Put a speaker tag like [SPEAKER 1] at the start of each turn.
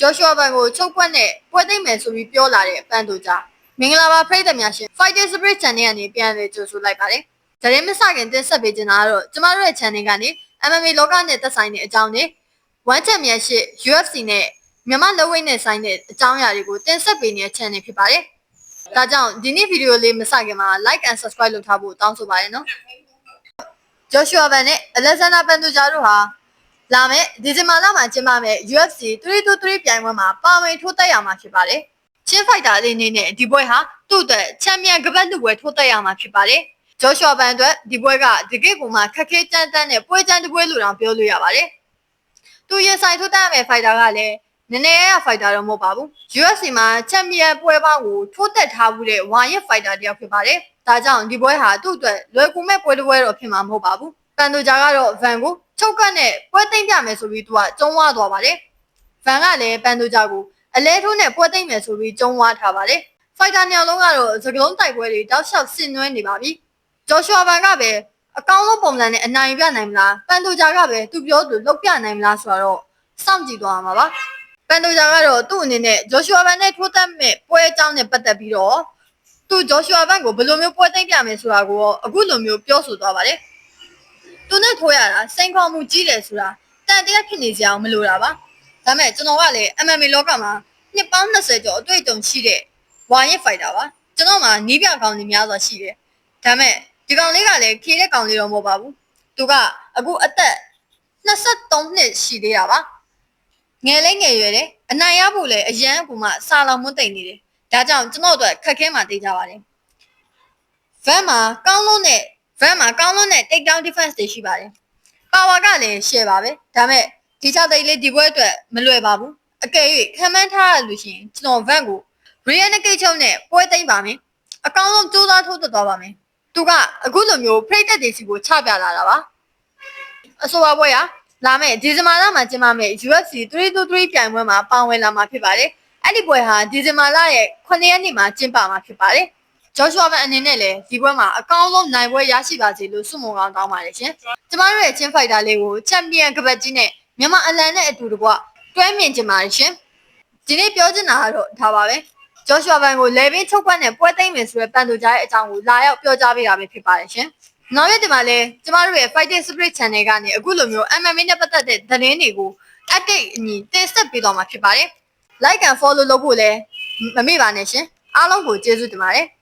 [SPEAKER 1] ဂျော်ရှွာဘန်ကိုချုပ်ပွက်နဲ့ပွဲသိမ့်မယ်ဆိုပြီးပြောလာတဲ့ပန်တိုဂျာမင်္ဂလာပါပရိသတ်များရှင် Fighting Spirit Channel ကနေပြန်လည်ကြိုဆိုလိုက်ပါတယ်။ဒါရင်မစခင်တင်ဆက်ပေးချင်တာကတော့ကျမတို့ရဲ့ channel ကနေ MMA လောကနဲ့သက်ဆိုင်တဲ့အကြောင်းတွေ One Champion ရှစ် UFC နဲ့မြန်မာလက်ဝိတ်နဲ့ဆိုင်တဲ့အကြောင်းအရာတွေကိုတင်ဆက်ပေးနေတဲ့ channel ဖြစ်ပါတယ်။ဒါကြောင့်ဒီနေ့ဗီဒီယိုလေးမစခင်မှာ like and subscribe လုပ်ထားဖို့တောင်းဆိုပါတယ်နော်။ Joshua Van နဲ့ Alexander Pantoja တို့ဟာ လာမယ့်ဒီဇင်ဘာလမှာကျင်းပမယ့် UFC 323ပြိုင်ပွဲမှာပါဝင်ထိုးသက်ရမှာဖြစ်ပါတယ်။ချင်းဖိုက်တာအနေနဲ့ဒီပွဲဟာသူ့အတွက်ချန်ပီယံကပတ်လူပွဲထိုးသက်ရမှာဖြစ်ပါတယ်။ဂျော့ရှွာဘန်အတွက်ဒီပွဲကဒီကိတ်ကူမှာခက်ခဲကြမ်းတမ်းတဲ့ပွဲချမ်းတစ်ပွဲလို့တောင်ပြောလို့ရပါတယ်။သူရင်ဆိုင်ထိုးသက်ရမယ့်ဖိုက်တာကလည်းနည်းနည်းရဖိုက်တာတော့မဟုတ်ပါဘူး။ UFC မှာချန်ပီယံပွဲပေါင်းကိုထိုးသက်ထားမှုတဲ့ဝါရစ်ဖိုက်တာတစ်ယောက်ဖြစ်ပါတယ်။ဒါကြောင့်ဒီပွဲဟာသူ့အတွက်လွယ်ကူမဲ့ပွဲတစ်ပွဲတော့ဖြစ်မှာမဟုတ်ပါဘူး။ပန်တိုဂျာကတော့ဗန်ကို ချုပ်ကတ်နဲ့ပွဲသိမ့်ပြမယ်ဆိုပြီးသူကကျုံးဝသွားပါတယ်။ဗန်ကလည်းပန်တိုဂျာကိုအလဲထိုးနဲ့ပွဲသိမ့်မယ်ဆိုပြီးကျုံးဝထားပါတယ်။ဖိုက်တာနှစ်ယောက်လုံးကတော့စကလုံးတိုက်ပွဲတွေတောက်လျှောက်ဆင်နွှဲနေပါပြီ။ဂျော်ရှွာဗန်ကပဲအကောင်းဆုံးပုံစံနဲ့အနိုင်ပြနိုင်မလားပန်တိုဂျာကပဲသူပြောသူလုတ်ပြနိုင်မလားဆိုတော့စောင့်ကြည့်သွားမှာပါ။ပန်တိုဂျာကတော့သူ့အနေနဲ့ဂျော်ရှွာဗန်နဲ့ထိုးသက်မဲ့ပွဲအကြောင်းနဲ့ပတ်သက်ပြီးတော့သူဂျော်ရှွာဗန်ကိုဘယ်လိုမျိုးပွဲသိမ့်ပြမယ်ဆိုတာကိုအခုလိုမျိုးပြောဆိုသွားပါတယ်။ သူနဲ့ထိုးရတာစိန်ခေါ်မှုကြီးတယ်ဆိုတာတန်တရားဖြစ်နေကြအောင်မလိုတာပါ။ဒါပေမဲ့ကျွန်တော်ကလည်း MMA လောကမှာနှစ်ပေါင်း20ကျော်အတွေ့အကြုံရှိတဲ့ဝါရစ်ဖိုက်တာပါ။ကျွန်တော်မှာနီးပြကောင်းနေများစွာရှိတယ်။ဒါပေမဲ့ဒီကောင်လေးကလည်းခေတဲ့ကောင်လေးတော့မဟုတ်ပါဘူး။သူကအခုအသက်23နှစ်ရှိသေးတာပါ။ငယ်လေးငယ်ရွယ်တယ်။အနိုင်ရဖို့လည်းအရန်အကူမှစာလောင်မွတ်တိတ်နေတယ်။ဒါကြောင့်ကျွန်တော်တို့ခက်ခဲမှတေးကြပါတယ်။ van မှာကောင်းလုံးနဲ့ van မှာကောင်းလုံးနဲ့ take down defense တွေရှိပါတယ်။ power ကလည်း share ပါပဲ။ဒါပေမဲ့ဒီချတိတ်လေးဒီပွဲအတွက်မလွယ်ပါဘူး။အကယ်၍ခံမှန်းထားရလို့ရှိရင်ကျွန်တော် van ကို real နဲ့ကိတ်ချုံနဲ့ပွဲသိမ့်ပါမယ်။အကောင်းဆုံးစူးစမ်းထိုးသက်သွားပါမယ်။သူကအခုလိုမျိုး practice တွေစီကိုချပြလာတာပါ။အဆိုပါပွဲရလာမယ့်ဒီဇင်ဘာလမှာကျင်းပမယ့် UFC 323ပြိုင်ပွဲမှာပါဝင်လာမှာဖြစ်ပါတယ်။အဲ့ဒီပွဲဟာဒီဇင်ဘာလရဲ့9ရက်နေ့မှာကျင်းပမှာဖြစ်ပါတယ်။ Joshua Van အနေနဲ့လည်းဒီပွဲမှာအကောင်းဆုံးနိုင်ပွဲရရှိပါစေလို့ဆုမွန်ကောင်းတောင်းပါတယ်ရှင်။ကျမတို့ရဲ့ချင်းဖိုက်တာလေးကိုချန်ပီယံကပတ်ကြီးနဲ့မြန်မာအလံနဲ့အတူတကွတွဲမြင်ကြပါရှင်။ဒီနေ့ပြောချင်တာကတော့ဒါပါပဲ။ Joshua Van ကိုလေဘင်းချုပ်ကွက်နဲ့ပွဲသိမ်းမယ်ဆိုတဲ့ပန်တူကြားရဲ့အကြောင်းကိုလာရောက်ပြောကြားပေးတာပဲဖြစ်ပါတယ်ရှင်။နောက်ရက်ဒီမှာလည်းကျမတို့ရဲ့ Fighting Spirit Channel ကနေအခုလိုမျိုး MMA နဲ့ပတ်သက်တဲ့သတင်းတွေကို update အညီတင်ဆက်ပေးသွားမှာဖြစ်ပါတယ်။ like and follow လုပ်ဖို့လည်းမမေ့ပါနဲ့ရှင်။အားလုံးကိုကျေးဇူးတင်ပါတယ်။